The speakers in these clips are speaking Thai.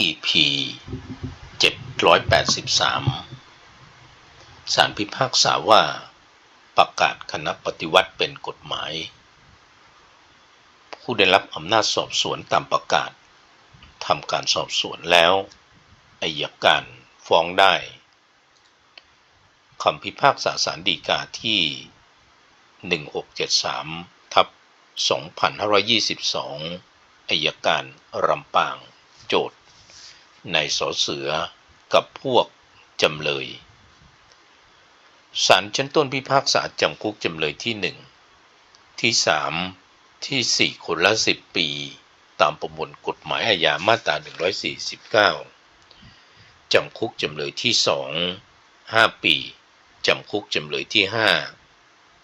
EP 783 สารพิพากษาว่า ประกาศคณะปฏิวัติเป็นกฎหมาย ผู้ได้รับอำนาจสอบสวนตามประกาศทำการสอบสวนแล้วอายการฟ้องได้คำพิพากษาสารดีกาที่ 1673 ทับ 2522อายการรำปางโจทย์ ในสอเสือกับพวกจำเลยศาลชั้นต้นพิพากษาจำคุกจำเลยที่หนึ่งที่สามที่สี่คนละสิบปี ตามประมวลกฎหมายอาญามาตรา 149 จำคุกจำเลยที่สองห้าปี จำคุกจำเลยที่ห้า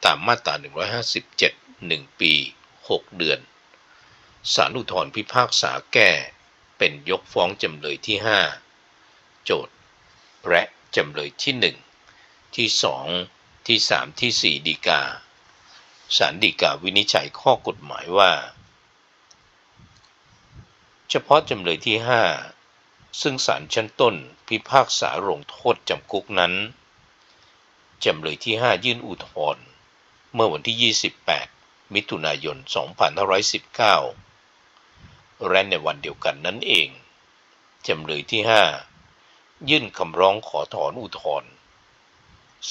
ตามมาตรา 157หนึ่งปี 6 เดือนศาลอุทธรพิพากษาแก้ เป็นยกฟ้องจำเลยที่ 5 โจทย์ และจำเลยที่ 1 ที่ 2 ที่ 3 ที่ 4 ดีกาศาลฎีกาวินิจฉัยข้อกฎหมายว่า เฉพาะจำเลยที่ 5 ซึ่งศาลชั้นต้นพิพากษาลงโทษจำคุกนั้น จำเลยที่ 5 ยื่นอุทธรณ์เมื่อวันที่ 28 มิถุนายน 2519 และในวันเดียวกันนั้นเองจำเลยที่ 5 ยื่นคำร้องขอถอนอุทธรณ์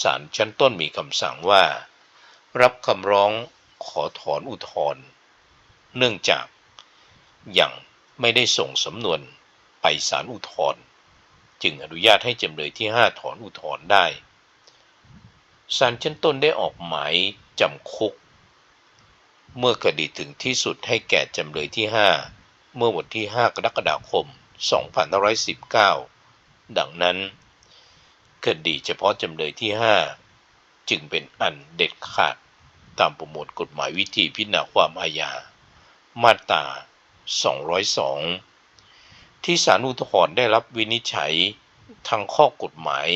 ศาลชั้นต้นมีคำสั่งว่า รับคำร้องขอถอนอุทธรณ์เนื่องจากยังไม่ได้ส่งสำนวนไปศาลอุทธรณ์จึงอนุญาตให้จำเลยที่ 5 ถอนอุทธรณ์ได้ศาลชั้นต้นได้ออกหมายจำคุก เมื่อคดีถึงที่สุดให้แก่จำเลยที่ 5 เมื่อวันที่ 5 กรกฎาคม 2519 ดังนั้น คดีเฉพาะจำเลยที่ 5 จึงเป็นอันเด็ดขาดตามประมวลกฎหมายวิธีพิจารณาความอาญา มาตรา 202 ที่ศาลอุทธรณ์ได้รับวินิจฉัยทางข้อกฎหมาย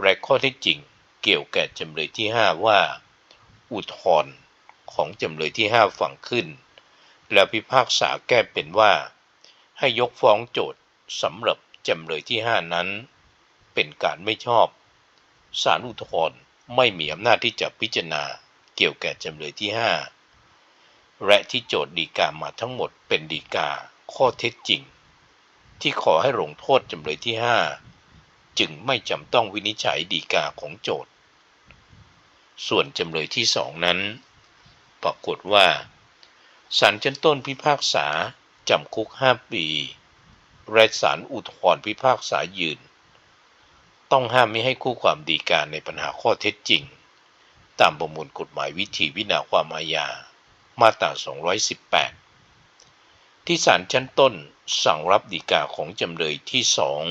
และข้อเท็จจริงเกี่ยวแก่จำเลยที่ 5 ว่า อุทธรณ์ของจำเลยที่ 5 ฝังขึ้น และพิพากษาแก้เป็นว่า ให้ยกฟ้องโจทย์สำหรับจำเลยที่5นั้น เป็นการไม่ชอบศาลอุทธรณ์ไม่มีอำนาจที่จะพิจารณาเกี่ยวแก่จำเลยที่5และที่โจทย์ดีกามาทั้งหมดเป็นดีกาข้อเท็จจริง ที่ขอให้ลงโทษจำเลยที่5จึงไม่จำต้องวินิจฉัยดีกาของโจทย์ ส่วนจำเลยที่สองนั้น ปรากฏว่า ศาลชั้นต้นพิพากษา จำคุก 5 ปี และศาลอุทธรณ์พิพากษายืน ต้องห้ามไม่ให้คู่ความดีการในปัญหาข้อเท็จจริง ตามประมวลกฎหมายวิธีวินาความอาญา มาตรา 218 ที่ศาลชั้นต้นสั่งรับดีกาของจำเลยที่สอง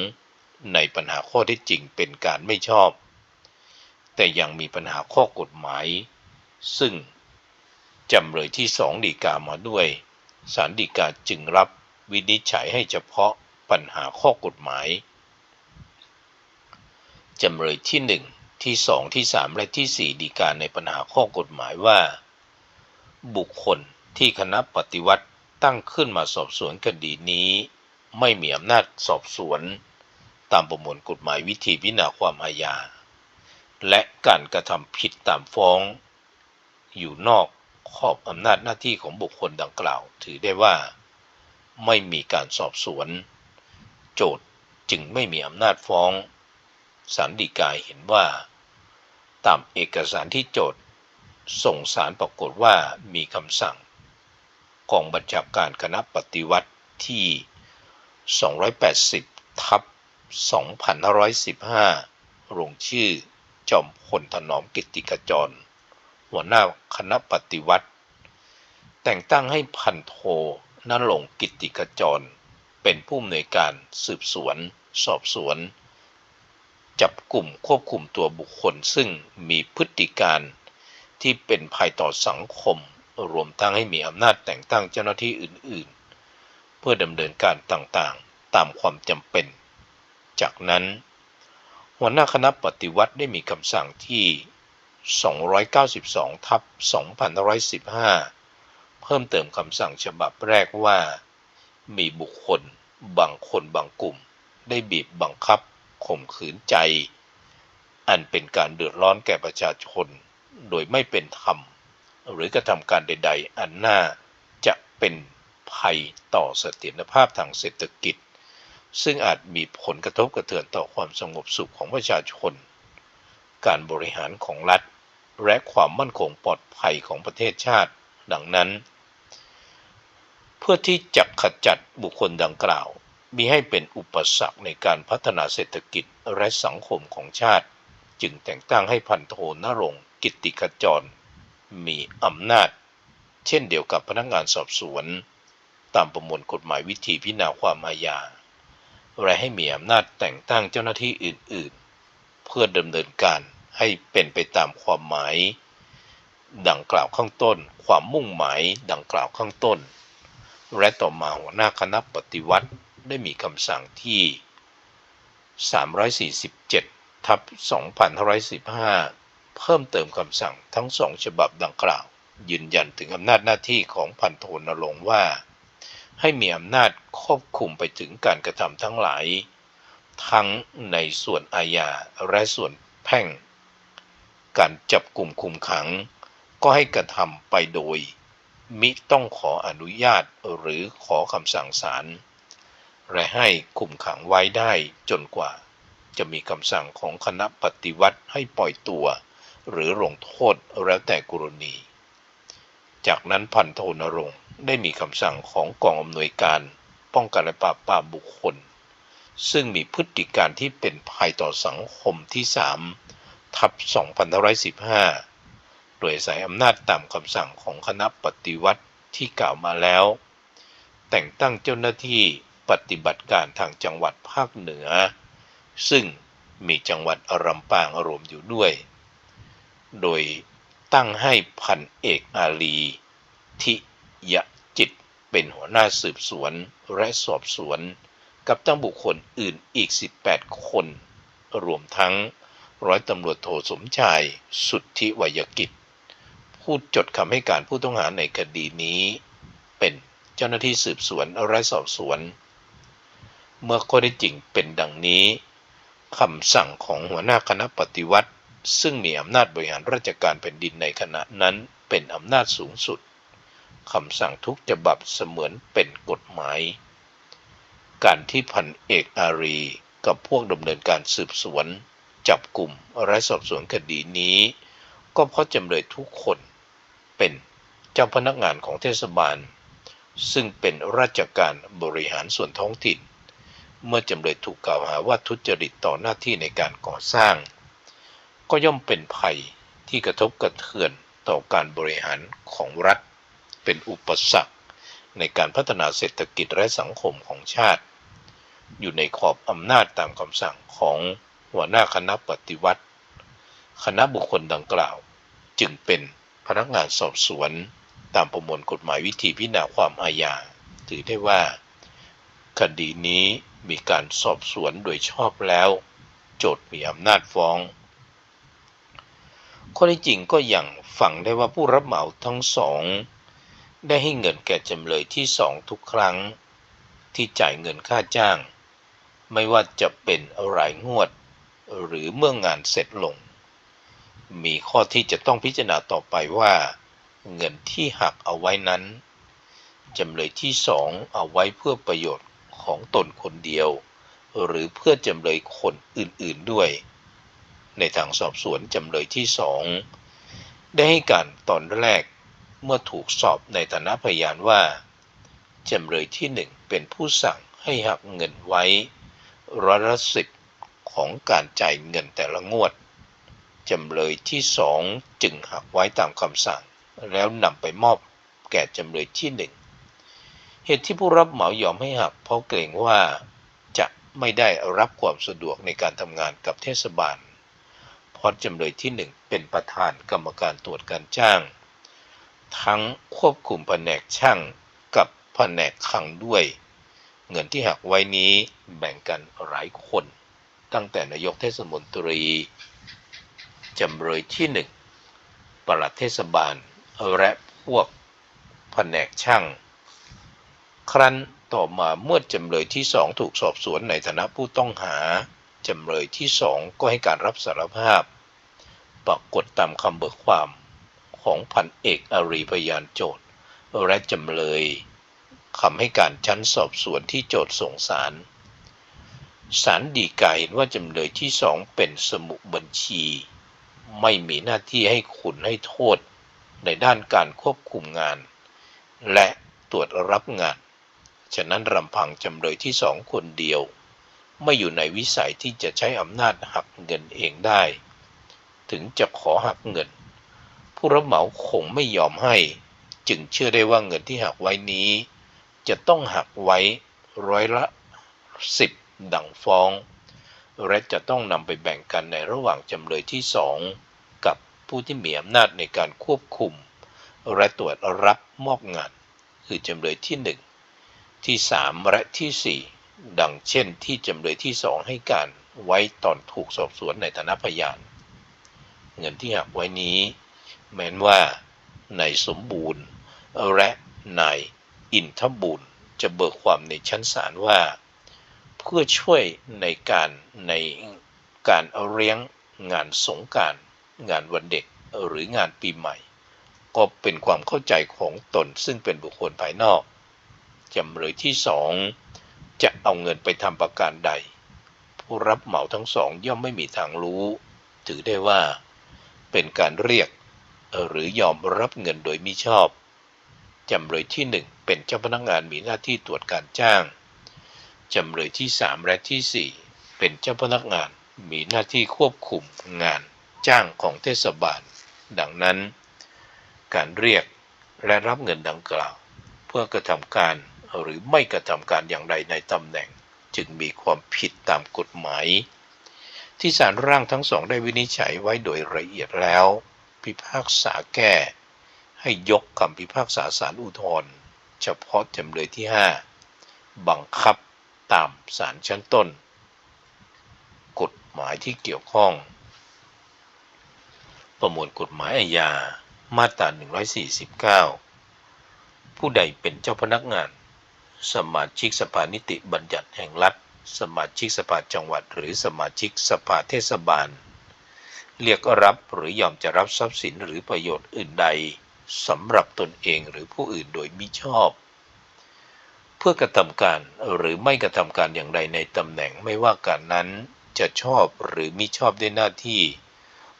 ในปัญหาข้อเท็จจริงเป็นการไม่ชอบ แต่ยังมีปัญหาข้อกฎหมาย ซึ่ง จำเลยที่สองดีกามาด้วยศาลฎีกาจึงรับวินิจฉัยให้เฉพาะปัญหาข้อกฎหมาย จำเลยที่หนึ่งที่สองที่สามและที่สี่ดีกาในปัญหาข้อกฎหมายว่า บุคคลที่คณะปฏิวัติตั้งขึ้นมาสอบสวนคดีนี้ ไม่มีอำนาจสอบสวน ตามประมวลกฎหมายวิธีพิจารณาความอาญาและการกระทำผิดตามฟ้อง อยู่นอก ขอบอำนาจหน้าที่ของบุคคลดังกล่าว ถือได้ว่า ไม่มีการสอบสวน โจทย์จึงไม่มีอำนาจฟ้องสันดีกายเห็นว่า ตามเอกสารที่โจทย์ส่งสารปรากฏว่ามีคำสั่ง กองบัญชาการคณะปฏิวัติที่ 280 ทับ 2515ลงชื่อจอมพลถนอมกิติขจร หัวหน้าคณะปฏิวัติ แต่งตั้งให้พันโทนหลงกิติกจร เป็นผู้อำนวยการสืบสวน สอบสวน จับกลุ่มควบคุมตัวบุคคลซึ่งมีพฤติการที่เป็นภัยต่อสังคม รวมทั้งให้มีอำนาจแต่งตั้งเจ้าหน้าที่อื่น ๆ เพื่อดำเนินการต่างๆ ตามความจำเป็น จากนั้น หัวหน้าคณะปฏิวัติได้มีคำสั่งที่ 292ทับ2515 เพิ่มเติมคำสั่งฉบับแรกว่า มีบุคคลบางคนบางกลุ่ม ได้บีบบังคับข่มขืนใจ อันเป็นการเดือดร้อนแก่ประชาชน โดยไม่เป็นธรรม หรือกระทำการใด ๆ อันน่าจะเป็นภัยต่อเสถียรภาพทางเศรษฐกิจ ซึ่งอาจมีผลกระทบกระเทือนต่อความสงบสุขของประชาชน การบริหารของรัฐ และความมั่นคงปลอดภัยของประเทศชาติ ดังนั้น เพื่อที่จะขจัดบุคคลดังกล่าวมิให้เป็นอุปสรรคในการพัฒนาเศรษฐกิจและสังคมของชาติ จึงแต่งตั้งให้พันโทนรงกิตติขจร มีอำนาจ เช่นเดียวกับพนักงานสอบสวน ตามประมวลกฎหมายวิธีพิจารณาความอาญาและให้มีอำนาจแต่งตั้งเจ้าหน้าที่อื่น ๆ เพื่อดำเนินการ ให้เป็นไปตามความหมาย ดังกล่าวข้างต้น ความมุ่งหมายดังกล่าวข้างต้น และต่อมาหัวหน้าคณะปฏิวัติได้มีคำสั่งที่ 347 ทับ2515 เพิ่มเติมคำสั่งทั้งสองฉบับดังกล่าว ยืนยันถึงอำนาจหน้าที่ของพันโทนรงว่า ให้มีอำนาจควบคุมไปถึงการกระทำทั้งหลาย ทั้งในส่วนอาญาและส่วนแพ่ง การจับกลุ่มคุมขัง ก็ให้กระทำไปโดย มิต้องขออนุญาตหรือขอคำสั่งศาลและให้คุมขังไว้ได้จนกว่า จะมีคำสั่งของคณะปฏิวัติให้ปล่อยตัว หรือลงโทษแล้วแต่กรณี จากนั้นพันโทนรงได้มีคำสั่งของกองอำนวยการ ป้องกันและปราบปรามบุคคล ซึ่งมีพฤติการที่เป็นภัยต่อสังคมที่3 ทับ2515 โดยอาศัยอำนาจตามคำสั่งของคณะปฏิวัติที่กล่าวมาแล้ว แต่งตั้งเจ้าหน้าที่ปฏิบัติการทางจังหวัดภาคเหนือ ซึ่งมีจังหวัดอรำปางรวมอยู่ด้วย โดยตั้งให้พันเอกอาลี ทิยจิตเป็นหัวหน้าสืบสวนและสอบสวน กับตั้งบุคคลอื่นอีก 18 คน รวมทั้ง ร้อยตำรวจโทสมชาย สุทธิวยกิจ ผู้จดคำให้การผู้ต้องหาในคดีนี้ เป็นเจ้าหน้าที่สืบสวนและสอบสวน เมื่อข้อได้จริงเป็นดังนี้คำสั่งของหัวหน้าคณะปฏิวัติ ซึ่งมีอำนาจบริหารราชการแผ่นดินในขณะนั้นเป็นอำนาจสูงสุดคำสั่งทุกฉบับเสมือนเป็นกฎหมาย การที่พันเอกอารี กับพวกดำเนินการสืบสวน จับกลุ่มและสอบสวนคดีนี้ ก็เพราะจำเลยทุกคนเป็นเจ้าพนักงานของเทศบาล ซึ่งเป็นราชการบริหารส่วนท้องถิ่น เมื่อจำเลยถูกกล่าวหาว่าทุจริตต่อหน้าที่ในการก่อสร้าง ก็ย่อมเป็นภัยที่กระทบกระเทือนต่อการบริหารของรัฐ เป็นอุปสรรคในการพัฒนาเศรษฐกิจและสังคมของชาติ อยู่ในขอบอำนาจตามคำสั่งของ หัวหน้าคณะปฏิวัติ คณะบุคคลดังกล่าว จึงเป็นพนักงานสอบสวนตามประมวลกฎหมายวิธีพิจารณาความอาญา ถือได้ว่า คดีนี้มีการสอบสวนโดยชอบแล้ว โจทย์มีอำนาจฟ้อง ข้อที่จริงก็อย่างฝังได้ว่าผู้รับเหมาทั้งสอง ได้ให้เงินแก่จำเลยที่สองทุกครั้ง ที่จ่ายเงินค่าจ้าง ไม่ว่าจะเป็นรายงวด หรือเมื่องานเสร็จลง มีข้อที่จะต้องพิจารณาต่อไปว่า เงินที่หักเอาไว้นั้นจำเลยที่สองเอาไว้เพื่อประโยชน์ของตนคนเดียว หรือเพื่อจำเลยคนอื่นๆด้วย ในทางสอบสวนจำเลยที่สองได้ให้การตอนแรกเมื่อถูกสอบในฐานะพยานว่าจำเลยที่หนึ่งเป็นผู้สั่งให้หักเงินไว้ร้อยละสิบ ของการจ่ายเงินแต่ละงวด จำเลยที่สองจึงหักไว้ตามคำสั่ง แล้วนำไปมอบแก่จำเลยที่หนึ่งเหตุที่ผู้รับเหมายอมให้หักเพราะเกรงว่าจะไม่ได้รับความสะดวกในการทำงานกับเทศบาลเพราะจำเลยที่หนึ่งเป็นประธานกรรมการตรวจการจ้าง ทั้งควบคุมแผนกช่างกับแผนกขังด้วย เงินที่หักไว้นี้แบ่งกันหลายคน ตั้งแต่นายกเทศมนตรีจำเลยที่หนึ่งปลัดเทศบาล และพวกแผนกช่าง ครั้นต่อมาเมื่อจำเลยที่สองถูกสอบสวนในฐานะผู้ต้องหา จำเลยที่สองก็ให้การรับสารภาพ ปรากฏตามคำเบิกความของพันเอกอรีพยานโจทย์ และจำเลยคำให้การชั้นสอบสวนที่โจทย์ส่งสาร ศาลดีกาเห็นว่าจำเลยที่สองเป็นสมุบัญชี ไม่มีหน้าที่ให้คุณให้โทษในด้านการควบคุมงาน และตรวจรับงาน ฉะนั้นรำพังจำเลยที่สองคนเดียว ไม่อยู่ในวิสัยที่จะใช้อำนาจหักเงินเองได้ ถึงจะขอหักเงิน ผู้รับเหมาคงไม่ยอมให้ จึงเชื่อได้ว่าเงินที่หักไว้นี้ จะต้องหักไว้ร้อยละสิบ ดังฟ้อง และจะต้องนำไปแบ่งกันในระหว่างจำเลยที่สองกับผู้ที่มีอำนาจในการควบคุม และตรวจรับมอบงาน คือจำเลยที่หนึ่งที่สามและที่สี่ดังเช่นที่จำเลยที่สองให้การไว้ตอนถูกสอบสวนในฐานะพยาน เงินที่หักไว้นี้ แม้นว่านายสมบูรณ์และนายอินทบุญจะเบิกความในชั้นศาลว่า เพื่อช่วยในการในการเอาเลี้ยงงานสงการงานวันเด็กหรืองานปีใหม่ ก็เป็นความเข้าใจของตนซึ่งเป็นบุคคลภายนอกจำเลยที่สองจะเอาเงินไปทำประการใด ผู้รับเหมาทั้งสองย่อมไม่มีทางรู้ ถือได้ว่า เป็นการเรียก หรือยอมรับเงินโดยมิชอบจำเลยที่หนึ่งเป็นเจ้าพนักงานมีหน้าที่ตรวจการจ้าง จำเลยที่สามและที่สี่เป็นเจ้าพนักงานมีหน้าที่ควบคุมงานจ้างของเทศบาล ดังนั้น การเรียกและรับเงินดังกล่าว เพื่อกระทำการหรือไม่กระทำการอย่างใดในตำแหน่ง จึงมีความผิดตามกฎหมาย ที่ศาลร่างทั้งสองได้วินิจฉัยไว้โดยละเอียดแล้ว พิพากษาแก้ ให้ยกคำพิพากษาศาลอุทธรณ์เฉพาะจำเลยที่ 5 บังคับ ตามศาลชั้นต้น กฎหมายที่เกี่ยวข้อง ประมวลกฎหมายอาญามาตรา 149 ผู้ใดเป็นเจ้าพนักงาน สมาชิกสภานิติบัญญัติแห่งรัฐ สมาชิกสภาจังหวัด หรือสมาชิกสภาเทศบาล เรียกรับหรือยอมจะรับทรัพย์สินหรือประโยชน์อื่นใดสำหรับตนเองหรือผู้อื่นโดยมิชอบ เพื่อกระทำการหรือไม่กระทำการอย่างใดในตำแหน่งไม่ว่าการนั้นจะชอบหรือมิชอบด้วยหน้าที่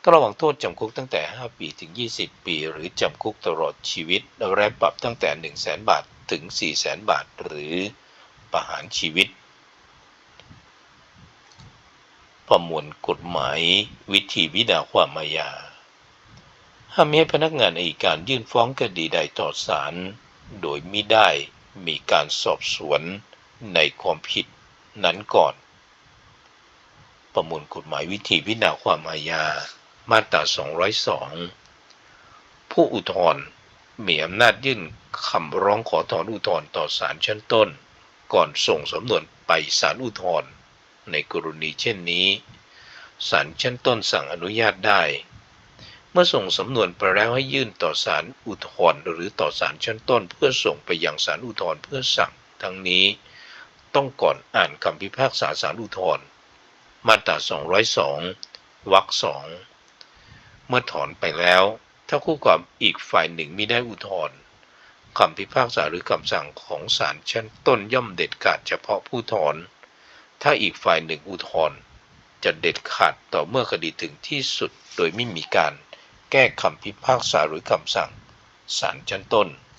ต้องระวังโทษจำคุกตั้งแต่ 5 ปีถึง 20 ปี หรือจำคุกตลอดชีวิตและปรับตั้งแต่ 1 0 0 0 0แบาทถึง 4 0 0 0 0 0 บาท หรือประหารชีวิต ประมวลกฎหมายวิธีวินาความอาญาห้ามให้พนักงานอัยการยื่นฟ้องคดีใดต่อศาลโดยมิได้ มีการสอบสวนในความผิดนั้นก่อน ประมวลกฎหมายวิธีพิจารณาความอาญา มาตรา 202 ผู้อุทธรณ์มีอำนาจยื่นคำร้องขอถอนอุทธรณ์ต่อศาลชั้นต้น ก่อนส่งสำนวนไปศาลอุทธรณ์ในกรณีเช่นนี้ศาลชั้นต้นสั่งอนุญาตได้ เมื่อส่งสำนวนไปแล้วให้ยื่นต่อศาลอุทธรณ์หรือต่อศาลชั้นต้น เพื่อส่งไปยังศาลอุทธรณ์เพื่อสั่ง ทั้งนี้ต้องก่อนอ่านคำพิพากษาศาลอุทธรณ์มาตรา 202 วรรคสองเมื่อถอนไปแล้ว ถ้าคู่กับอีกฝ่ายหนึ่งมิได้อุทธรณ์คำพิพากษาหรือคำสั่งของศาลชั้นต้นย่อมเด็ดขาดเฉพาะผู้ถอน ถ้าอีกฝ่ายหนึ่งอุทธรณ์จะเด็ดขาดต่อเมื่อคดีถึงที่สุดโดยไม่มีการ แก้คำพิพากษาหรือคำสั่งศาลชั้นต้น